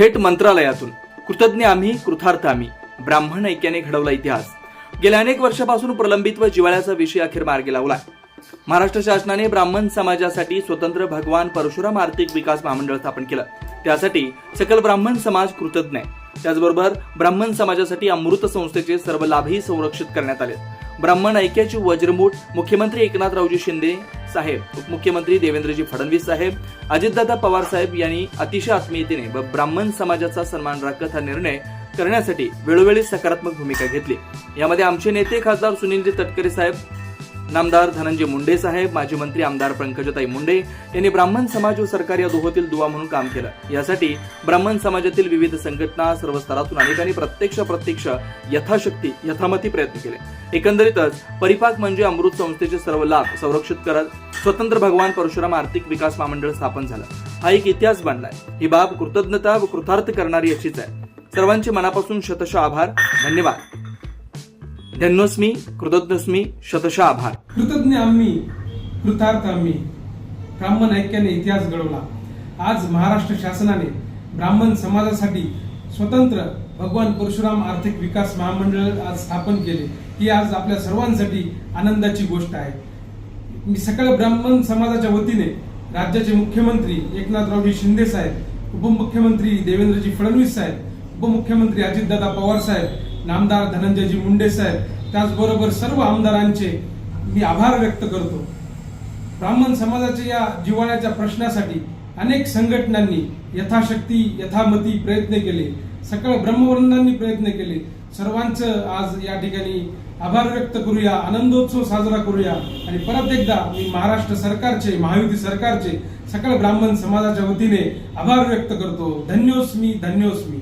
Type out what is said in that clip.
थेट मंत्रालयातून. कृतज्ञ आम्ही कृतार्थ आम्ही. ब्राह्मण ऐक्याने घडवला इतिहास. गेल्या अनेक वर्षापासून प्रलंबित व जिवाळ्याचा विषय अखेर मार्गी लावला. महाराष्ट्र शासनाने ब्राह्मण समाजासाठी स्वतंत्र भगवान परशुराम आर्थिक विकास महामंडळ स्थापन केलं. त्यासाठी सकल ब्राह्मण समाज कृतज्ञ आहे. त्याचबरोबर ब्राह्मण समाजासाठी अमृत संस्थेचे सर्व लाभही संरक्षित करण्यात आले. ब्राह्मण ऐक्याची वज्रमूठ मुख्यमंत्री एकनाथरावजी शिंदे साहेब उपमुख्यमंत्री देवेंद्रजी फडणवीस साहेब अजितदादा पवार साहेब यांनी अतिशय आत्मीयतेने व ब्राह्मण समाजाचा सन्मान राखत हा निर्णय करण्यासाठी वेळोवेळी सकारात्मक भूमिका घेतली. यामध्ये आमचे नेते खासदार सुनीलजी तटकरे साहेब नामदार धनंजय मुंडे साहेब माजी मंत्री आमदार पंकजताई मुंडे यांनी ब्राह्मण समाज व सरकार या दोहोतील दुवा म्हणून काम केलं. यासाठी ब्राह्मण समाजातील विविध संघटना सर्व स्तरातून अनेकांनी प्रत्यक्ष प्रत्यक्ष यथाशक्ती यथामती प्रयत्न केले. एकंदरीतच परिपाक म्हणजे अमृत संस्थेचे सर्व लाभ संरक्षित करत स्वतंत्र भगवान परशुराम आर्थिक विकास महामंडळ स्थापन झालं. हा एक इतिहास बनलाय. ही बाब कृतज्ञता व कृतार्थ करणारी अशीच आहे. सर्वांचे मनापासून शतश आभार. धन्यवाद. धन्योस्मी कृतज्ञस्मी शतश आभार. कृतज्ञ आम्ही कृतार्थ आम्ही ब्राह्मण ऐक्याने इतिहास घडवला. आज महाराष्ट्र शासनाने ब्राह्मण समाजासाठी स्वतंत्र भगवान परशुराम आर्थिक विकास महामंडळ आज स्थापन केले. ही आज आपल्या सर्वांसाठी आनंदाची गोष्ट आहे. मी सकल ब्राह्मण समाजाच्या वतीने राज्याचे मुख्यमंत्री एकनाथरावजी शिंदे साहेब उपमुख्यमंत्री देवेंद्रजी फडणवीस साहेब उपमुख्यमंत्री अजितदादा पवार साहेब नामदार धनंजयजी मुंडे साहेब त्याचबरोबर सर्व आमदारांचे मी आभार व्यक्त करतो. ब्राह्मण समाजाच्या या जिव्हाळ्याच्या प्रश्नासाठी अनेक संघटनांनी यथाशक्ती यथामती प्रयत्न केले. सकळ ब्रह्मवृंदांनी प्रयत्न केले. सर्वांचं आज या ठिकाणी आभार व्यक्त करूया आनंदोत्सव साजरा करूया आणि परत एकदा मी महाराष्ट्र सरकारचे महायुती सरकारचे सकळ ब्राह्मण समाजाच्या वतीने आभार व्यक्त करतो. धन्योस्मी धन्योस्मी.